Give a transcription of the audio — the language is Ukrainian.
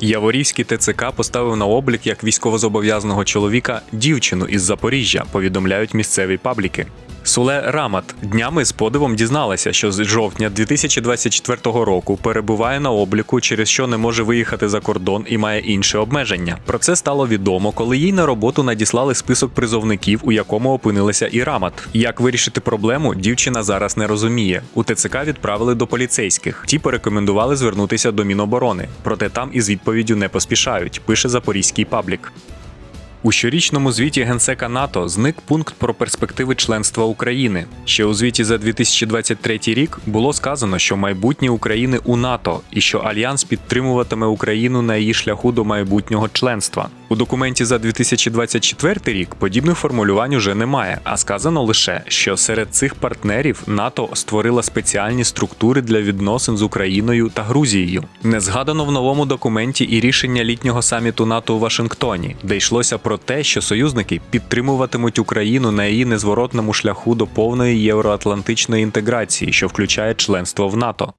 Яворівський ТЦК поставив на облік як військовозобов'язаного чоловіка дівчину із Запоріжжя, повідомляють місцеві пабліки. Суле Рамат днями з подивом дізналася, що з жовтня 2024 року перебуває на обліку, через що не може виїхати за кордон і має інше обмеження. Про це стало відомо, коли їй на роботу надіслали список призовників, у якому опинилася і Рамат. Як вирішити проблему, дівчина зараз не розуміє. У ТЦК відправили до поліцейських. Ті порекомендували звернутися до Міноборони, проте там із відповіддю не поспішають. Пише запорізький паблік. У щорічному звіті Генсека НАТО зник пункт про перспективи членства України. Ще у звіті за 2023 рік було сказано, що майбутнє України у НАТО і що альянс підтримуватиме Україну на її шляху до майбутнього членства. У документі за 2024 рік подібних формулювань уже немає, а сказано лише, що серед цих партнерів НАТО створила спеціальні структури для відносин з Україною та Грузією. Не згадано в новому документі і рішення літнього саміту НАТО у Вашингтоні, де йшлося про те, що союзники підтримуватимуть Україну на її незворотному шляху до повної євроатлантичної інтеграції, що включає членство в НАТО.